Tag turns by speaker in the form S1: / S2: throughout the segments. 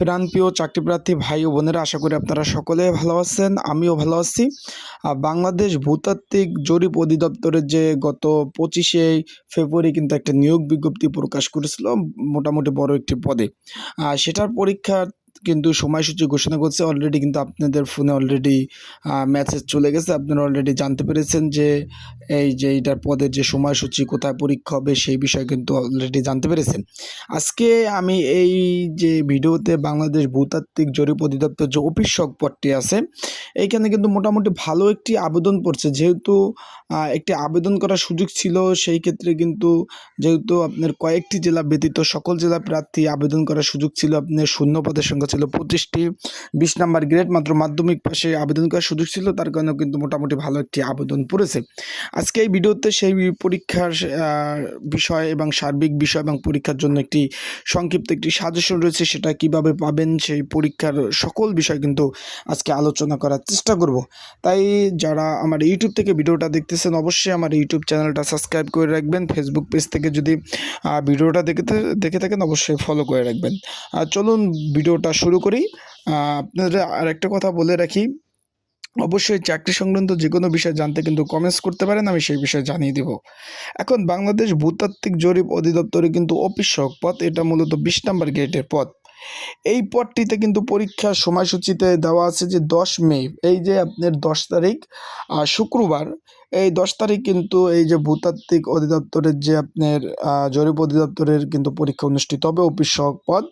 S1: প্রাণপ্রিয় চাকরিপ্রার্থী ভাই ও বোনেরা, আশা করি আপনারা সকলে ভালো আছেন, আমিও ভালো আছি। বাংলাদেশ ভূতাত্ত্বিক জরিপ অধিদপ্তরের যে গত পঁচিশে ফেব্রুয়ারি কিন্তু একটা নিয়োগ বিজ্ঞপ্তি প্রকাশ করেছিল, মোটামুটি বড় একটি পদে। সেটার পরীক্ষার কিন্তু সময়সূচি ঘোষণা করছে। অলরেডি কিন্তু আপনাদের ফোনে অলরেডি মেসেজ চলে গেছে। আপনারা অলরেডি জানতে পেরেছেন যে, এই যে এইটার পদের যে সময়সূচি, কোথায় পরীক্ষা হবে সেই বিষয়ে কিন্তু অলরেডি জানতে পেরেছেন। আজকে আমি এই যে ভিডিওতে বাংলাদেশ ভূতাত্ত্বিক জরিপ অধিদপ্তর যে অফিসক পদটি আছে, এইখানে কিন্তু মোটামুটি ভালো একটি আবেদন পড়ছে। যেহেতু একটি আবেদন করার সুযোগ ছিল, সেই ক্ষেত্রে কিন্তু যেহেতু আপনার কয়েকটি জেলা ব্যতীত সকল জেলা প্রার্থী আবেদন করার সুযোগ ছিল আপনার শূন্য পদের সংখ্যা ছিল পঁচিশটি, বিশ নাম্বার গ্রেড মাত্র মাধ্যমিক পাশে আবেদন করার সুযোগ ছিল, তার কারণেও কিন্তু মোটামুটি ভালো একটি আবেদন পড়েছে। আজকে এই ভিডিওতে সেই পরীক্ষার বিষয় এবং সার্বিক বিষয় এবং পরীক্ষার জন্য একটি সংক্ষিপ্ত একটি সাজেশন রয়েছে, সেটা কীভাবে পাবেন সেই পরীক্ষার সকল বিষয় কিন্তু আজকে আলোচনা করার চেষ্টা করব। তাই যারা আমার ইউটিউব থেকে ভিডিওটা দেখতেছেন, অবশ্যই আমার ইউটিউব চ্যানেলটা সাবস্ক্রাইব করে রাখবেন। ফেসবুক পেজ থেকে যদি ভিডিওটা দেখে দেখে থাকেন, অবশ্যই ফলো করে রাখবেন। আর চলুন, ভিডিওটা শুরু করি। আপনাদের আরেকটা কথা বলে রাখি। অবশ্যই চাকরি সংক্রান্ত যে কোনো বিষয় জানতে কিন্তু কমেন্টস করতে পারেন, আমি সেই বিষয়ে জানিয়ে দিব। এখন বাংলাদেশ ভূতাত্ত্বিক জরিপ অধিদপ্তরে কিন্তু অফিস সহক পদ এটা মূলত বিশ নাম্বার গেটের পথ। এই পদটিতে কিন্তু পরীক্ষার সময়সূচিতে দেওয়া আছে যে দশ মে, এই যে আপনার দশ তারিখ শুক্রবার এই দশ তারিখ কিন্তু এই যে ভূতাত্ত্বিক অধিদপ্তরের যে আপনার জরিপ অধিদপ্তরের কিন্তু পরীক্ষা অনুষ্ঠিত হবে অফিস সহক পদ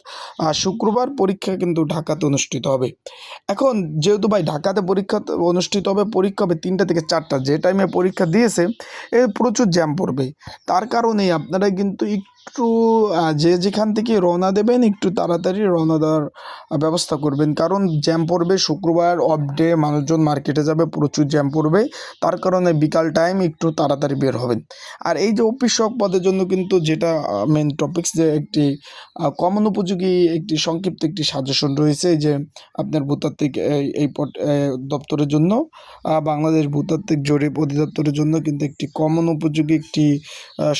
S1: শুক্রবার পরীক্ষা কিন্তু ঢাকাতে অনুষ্ঠিত হবে। এখন যেহেতু ভাই ঢাকাতে পরীক্ষা অনুষ্ঠিত হবে, পরীক্ষা হবে তিনটা থেকে চারটা, যে টাইমে পরীক্ষা দিয়েছে, এ প্রচুর জ্যাম পড়বে। তার কারণেই আপনারা কিন্তু একটু যে যেখান থেকে রওনা দেবেন একটু তাড়াতাড়ি রওনা দেওয়ার ব্যবস্থা করবেন। কারণ জ্যাম পড়বে শুক্রবার অফ ডে মানুষজন মার্কেটে যাবে, প্রচুর জ্যাম পড়বে। তার কারণে বিকাল টাইম একটু তাড়াতাড়ি বের হবেন। আর এই যে অফিস পদের জন্য কিন্তু যেটা মেন টপিকস যে একটি কমন উপযোগী একটি সংক্ষিপ্ত একটি সাজেশন রয়েছে যে আপনার ভূতাত্ত্বিক এই দপ্তরের জন্য বাংলাদেশ ভূতাত্ত্বিক জরিপ অধিদপ্তরের জন্য কিন্তু একটি কমন উপযোগী একটি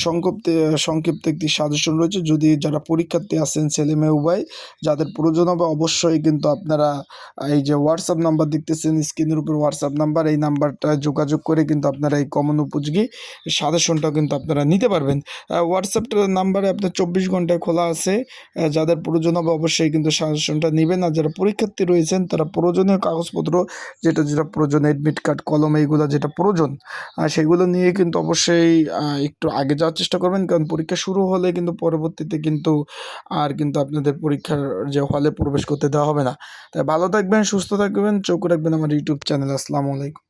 S1: সংক্ষিপ্ত সংক্ষিপ্ত একটি সাজেশন রয়েছে। যদি যারা পরীক্ষার্থী আছেন, ছেলে মেয়ে, উভয়, যাদের প্রয়োজন হবে অবশ্যই কিন্তু আপনারা এই যে হোয়াটসঅ্যাপ নাম্বার দেখতেছেন স্ক্রিনের উপর হোয়াটসঅ্যাপ নাম্বার এই নাম্বারটা যোগাযোগ করে কিন্তু আপনারা এই কমন উপযোগী সাজেশনটা কিন্তু আপনারা নিতে পারবেন। হোয়াটসঅ্যাপটা নাম্বারে আপনার চব্বিশ ঘন্টায় খোলা আছে। যাদের প্রয়োজন হবে অবশ্যই কিন্তু সাজেশনটা নেবেন। আর যারা পরীক্ষার্থী রয়েছেন, তারা প্রয়োজনীয় কাগজপত্র, যেটা যেটা প্রয়োজন এডমিট কার্ড কলম, এইগুলো যেটা প্রয়োজন সেগুলো নিয়ে কিন্তু অবশ্যই একটু আগে যাওয়ার চেষ্টা করবেন। কারণ পরীক্ষা শুরু হলে কিন্তু পরবর্তীতে কিন্তু আর কিন্তু আপনাদের পরীক্ষার যে হলে প্রবেশ করতে দেওয়া হবে না। তাই ভালো থাকবেন, সুস্থ থাকবেন, চোখ রাখবেন আমার ইউটিউব চ্যানেল আসসালামু আলাইকুম।